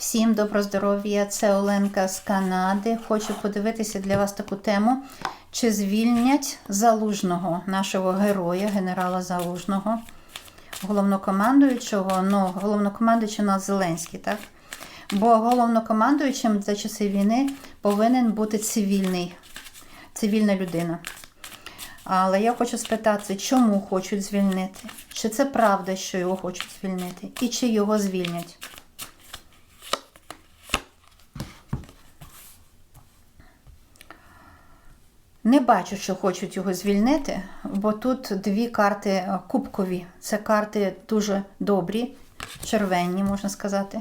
Всім добро здоров'я! Це Оленка з Канади. Хочу подивитися для вас таку тему. Чи звільнять залужного нашого героя, генерала Залужного, головнокомандуючого, ну, головнокомандуючий у нас Зеленський, так? Бо головнокомандуючим за часи війни повинен бути цивільний, цивільна людина. Але я хочу спитати, чому хочуть звільнити? Чи це правда, що його хочуть звільнити? І чи його звільнять? Не бачу, що хочуть його звільнити, бо тут дві карти е, кубкові. Це карти дуже добрі, червені, можна сказати.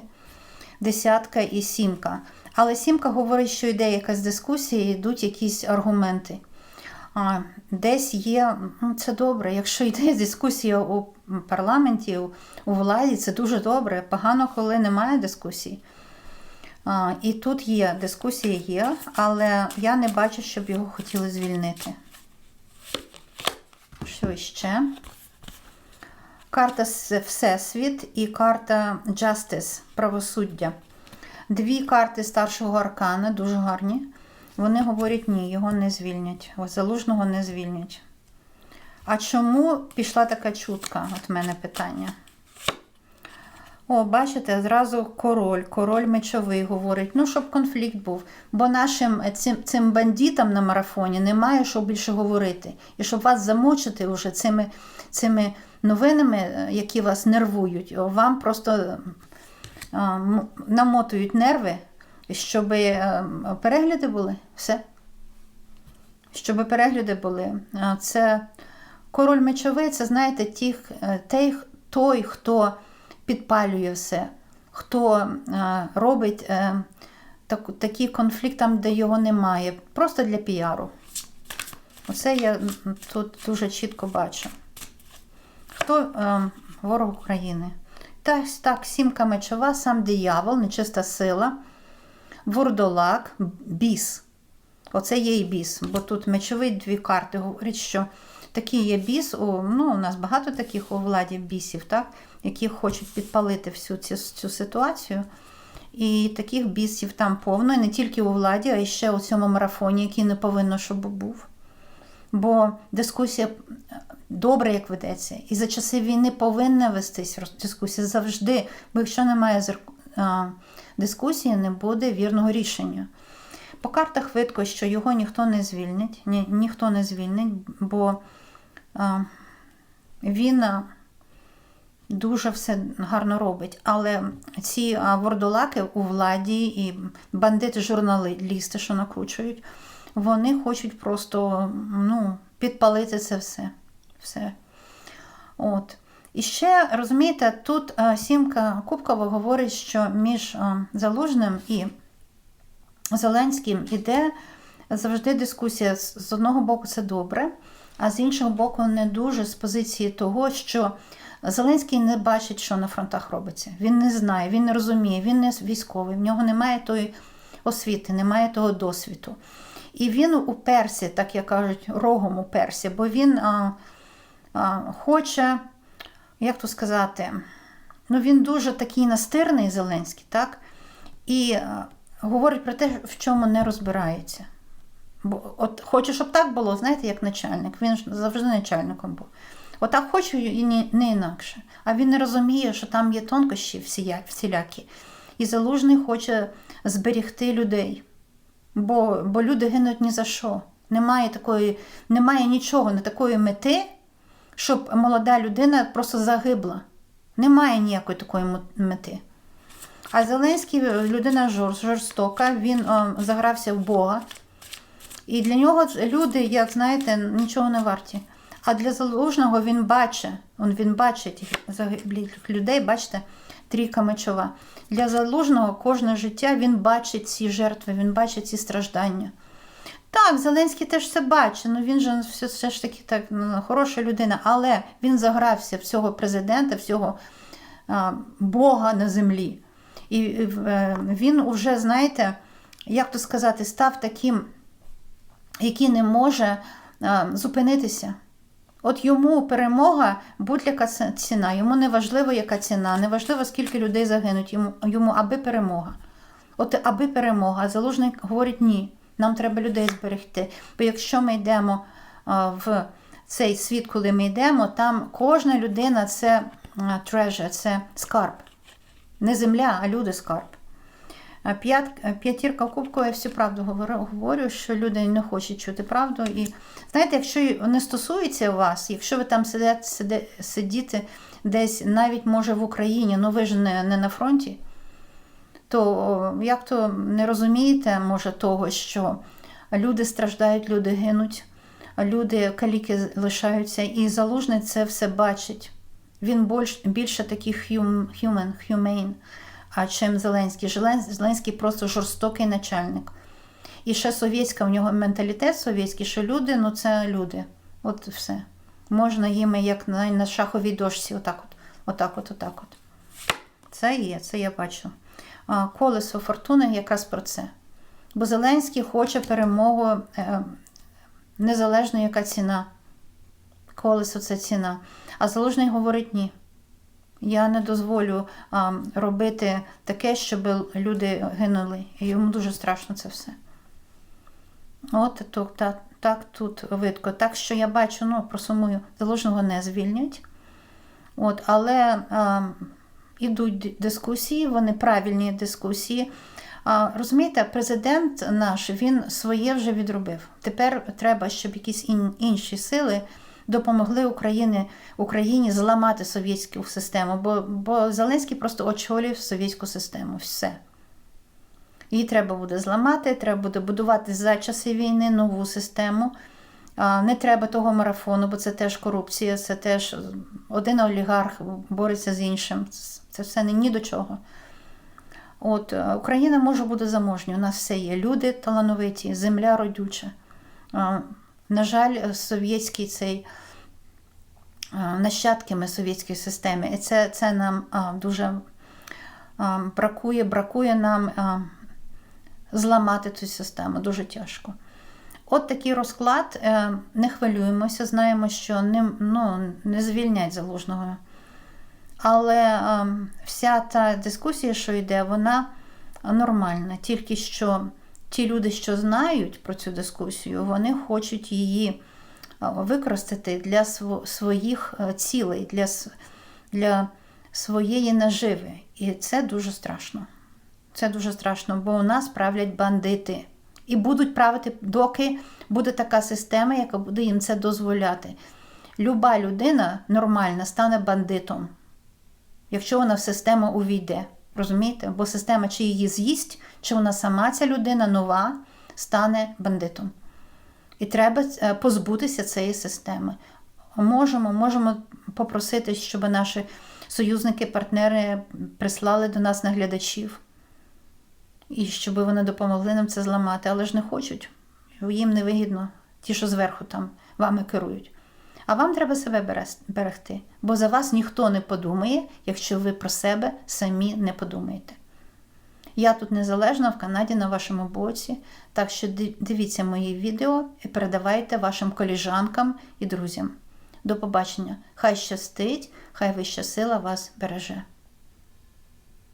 Десятка і сімка. Але сімка говорить, що йде якась дискусія, йдуть якісь аргументи. А, Десь є, ну це добре. Якщо йде дискусія у парламенті, у, у владі, це дуже добре. Погано, коли немає дискусії. І тут є дискусія є, але я не бачу, щоб його хотіли звільнити. Що ще? Карта Всесвіт і карта Justice правосуддя. Дві карти старшого аркана, дуже гарні. Вони говорять, ні, його не звільнять. Залужного не звільнять. А чому пішла така чутка? От мене питання. О, бачите, зразу король, король мечовий говорить, ну, щоб конфлікт був. Бо нашим е, цим, цим бандитам на марафоні немає що більше говорити. І щоб вас замочити вже цими, цими новинами, е, які вас нервують, вам просто е, м- намотують нерви, щоб перегляди були. Все. Щоб перегляди були. А Це король мечовий, це знаєте, тих, той, той, хто підпалює все, хто е, робить е, так, такий конфлікт там, де його немає, просто для піару. Оце я тут дуже чітко бачу. Хто е, ворог України? Так, так, сімка мечова, сам диявол, нечиста сила, вурдолак, біс. Оце є і біс, бо тут мечові дві карти говорять, що такий є біс, у, ну, у нас багато таких у владі бісів, так, які хочуть підпалити всю цю, цю ситуацію. І таких бісів там повно, і не тільки у владі, а й ще у цьому марафоні, який не повинно, щоб був. Бо дискусія добре, як ведеться, і за часи війни повинна вестись дискусія завжди. Бо якщо немає дискусії, не буде вірного рішення. По картах видко, що його ніхто не звільнить, ні, ніхто не звільнить, бо він дуже все гарно робить. Але ці вордолаки у владі і бандити, журналісти, що накручують, вони хочуть просто ну, підпалити це все. все. От. І ще, розумієте, тут сімка Кубкова говорить, що між Залужним і Зеленським іде завжди дискусія. З одного боку, це добре, а з іншого боку, не дуже з позиції того, що Зеленський не бачить, що на фронтах робиться. Він не знає, він не розуміє, він не військовий, в нього немає тої освіти, немає того досвіду. І він уперся, так як кажуть, рогом уперся, бо він а, а, хоче, як то сказати, ну він дуже такий настирний Зеленський, так? І а, говорить про те, в чому не розбирається. Бо от хоче, щоб так було, знаєте, як начальник. Він ж завжди начальником був. Отак хочу і ні, не інакше. А він не розуміє, що там є тонкощі всілякі. І залужний хоче зберегти людей. Бо, бо люди гинуть ні за що. Немає такої, немає нічого, не такої мети, щоб молода людина просто загибла. Немає ніякої такої мети. А Зеленський людина жорстока, він е, загрався в Бога. І для нього люди, як знаєте, нічого не варті. А для залужного він бачить, він бачить загиблих людей, бачите, трійка мечова. Для залужного кожне життя він бачить ці жертви, він бачить ці страждання. Так, Зеленський теж це бачить, ну він же все, все ж таки так ну, хороша людина, але він загрався всього президента, всього а, Бога на землі. І е, він уже, знаєте, як то сказати, став таким, який не може а, зупинитися. От йому перемога, будь-яка ціна. Йому не важливо, яка ціна, не важливо, скільки людей загинуть. Йому, йому аби перемога. От аби перемога. А залужний говорить ні. Нам треба людей зберегти. Бо якщо ми йдемо а, в цей світ, коли ми йдемо, там кожна людина це а, treasure, це скарб. Не земля, а люди скарб. А П'ят, п'ятірка кубкова, я всю правду говорю, що люди не хочуть чути правду. І знаєте, якщо не стосується вас, якщо ви там сидите, сидіти десь, навіть може в Україні, ну ви ж не, не на фронті, то як то не розумієте, може, того, що люди страждають, люди гинуть, люди каліки лишаються, і залужний це все бачить. Він більш, більше такий hum, human, humane, а чим Зеленський. Зеленський просто жорстокий начальник. І ще совєтська, в нього менталітет совєтський, що люди, ну це люди. От все. Можна їм як на, на шаховій дошці, отак от, отак от, отак от. Це є, це я бачу. Колесо фортуни якраз про це. Бо Зеленський хоче перемогу, е, незалежно яка ціна. Колесо це ціна. А Залужний говорить ні. Я не дозволю а, робити таке, щоб люди гинули. І йому дуже страшно це все. От то, так, так тут видко. Так що я бачу, ну, просумую, залужного не звільнять. От, але а, ідуть дискусії, вони правильні дискусії. А, розумієте, президент наш він своє вже відробив. Тепер треба, щоб якісь ін- інші сили допомогли Україні, Україні зламати совєтську систему, бо, бо Зеленський просто очолює совєтську систему. Все. Її треба буде зламати, треба буде будувати за часи війни нову систему. Не треба того марафону, бо це теж корупція, це теж один олігарх бореться з іншим. Це все ні до чого. От е, Україна може бути заможньою. У нас все є. Люди талановиті, земля родюча. На жаль, совєтський цей а, нащадками совєтської системи. І це, це нам а, дуже а, бракує, бракує нам а, зламати цю систему. Дуже тяжко. От такий розклад. Е, Не хвилюємося, знаємо, що не, ну, не звільнять залужного. Але е, вся та дискусія, що йде, вона нормальна. Тільки що ті люди, що знають про цю дискусію, вони хочуть її е, використати для своїх е, цілей, для, для своєї наживи. І це дуже страшно. Це дуже страшно, бо у нас правлять бандити. І будуть правити, доки буде така система, яка буде їм це дозволяти. Люба людина нормальна стане бандитом, якщо вона в систему увійде. Розумієте? Бо система чи її з'їсть, чи вона сама ця людина нова стане бандитом. І треба е, позбутися цієї системи. Можемо, можемо попросити, щоб наші союзники, партнери прислали до нас наглядачів, і щоб вони допомогли нам це зламати, але ж не хочуть. Їм не вигідно, ті, що зверху там вами керують. А вам треба себе берегти, бо за вас ніхто не подумає, якщо ви про себе самі не подумаєте. Я тут незалежна в Канаді на вашому боці, так що дивіться мої відео і передавайте вашим коліжанкам і друзям. До побачення! Хай щастить, хай вища сила вас береже.